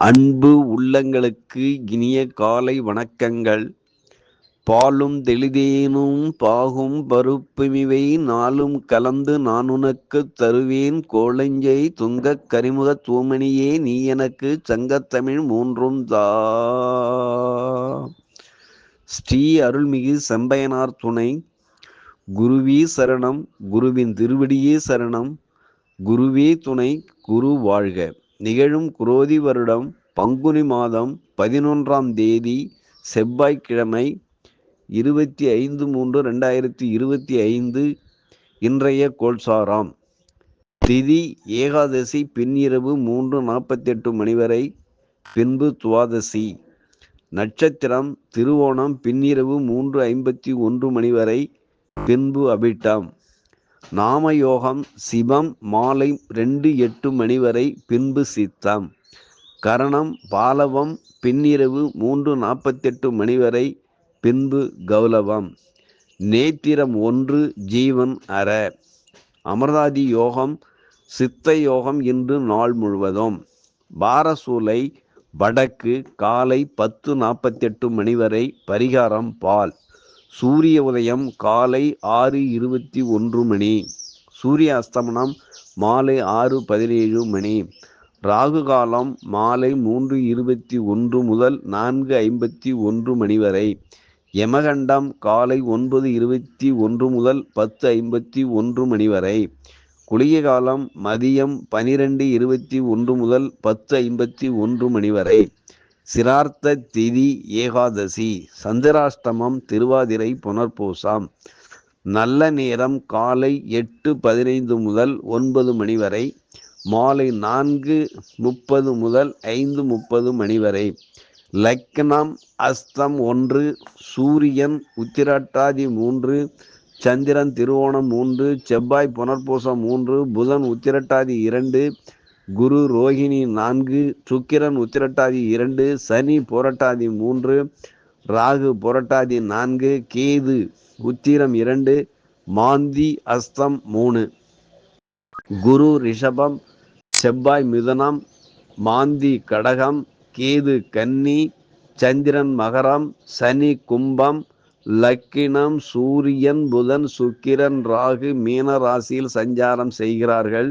அன்பு உள்ளங்களுக்கு இனிய காலை வணக்கங்கள். பாலும் தெளிதேனும் பாகும் பருப்புமிவை நாளும் கலந்து நான் உனக்கு தருவேன். கோளஞ்சை துங்கக் கரிமுகத் தூமணியே நீ எனக்கு சங்கத்தமிழ் மூன்றும் தா. ஸ்ரீ அருள்மிகு செம்பயனார் துணை. குருவே சரணம் குருவின் திருவடியே சரணம். குருவே துணை குரு வாழ்க. நிகழும் குரோதி வருடம் பங்குனி மாதம் பதினொன்றாம் தேதி செவ்வாய்க்கிழமை இருபத்தி ஐந்து மூன்று ரெண்டாயிரத்தி இருபத்தி ஐந்து இன்றைய கோல்சாராம் திதி ஏகாதசி பின்னிரவு மூன்று நாற்பத்தெட்டு மணி வரை பின்பு துவாதசி. நட்சத்திரம் திருவோணம் பின்னிரவு மூன்று ஐம்பத்தி ஒன்று மணி வரை பின்பு அபிட்டம். நாமயோகம் சிவம் மாலை ரெண்டு எட்டு மணி வரை பின்பு சித்தம். கரணம் பாலவம் பின்னிரவு மூன்று நாற்பத்தெட்டு மணி வரை பின்பு கௌலவம். நேத்திரம் ஒன்று ஜீவன் அற. அமர்தாதி யோகம் சித்த யோகம் இன்று நாள் முழுவதும். பாரசூலை வடக்கு காலை பத்து நாற்பத்தெட்டு மணி வரை பரிகாரம் பால். சூரிய உதயம் காலை ஆறு இருபத்தி ஒன்று மணி. சூரிய அஸ்தமனம் மாலை ஆறு பதினேழு மணி. ராகு காலம் மாலை மூன்று இருபத்தி ஒன்று முதல் நான்கு ஐம்பத்தி ஒன்று மணி வரை. யமகண்டம் காலை ஒன்பது இருபத்தி ஒன்று முதல் பத்து ஐம்பத்தி ஒன்று மணி வரை. குளிய காலம் மதியம் பனிரெண்டு இருபத்தி ஒன்று முதல் பத்து ஐம்பத்தி ஒன்று மணி வரை. சிரார்த்த திதி ஏகாதசி சந்திராஷ்டமம் திருவாதிரை புனர்பூசம். நல்ல நேரம் காலை எட்டு பதினைந்து முதல் ஒன்பது மணி வரை மாலை நான்கு முப்பது முதல் ஐந்து முப்பது மணி வரை. லக்னம் அஸ்தம் ஒன்று சூரியன் உத்திரட்டாதி மூன்று சந்திரன் திருவோணம் மூன்று செவ்வாய் புனர்பூசம் மூன்று புதன் உத்திரட்டாதி இரண்டு குரு ரோஹிணி நான்கு சுக்கிரன் உத்திரட்டாதி இரண்டு சனி புரட்டாதி மூன்று ராகு புரட்டாதி நான்கு கேது உத்திரம் இரண்டு மாந்தி அஸ்தம் மூணு. குரு ரிஷபம் செவ்வாய் மிதனம் மாந்தி கடகம் கேது கன்னி சந்திரன் மகரம் சனி கும்பம் லக்கினம் சூரியன் புதன் சுக்கிரன் ராகு மீன ராசியில் சஞ்சாரம் செய்கிறார்கள்.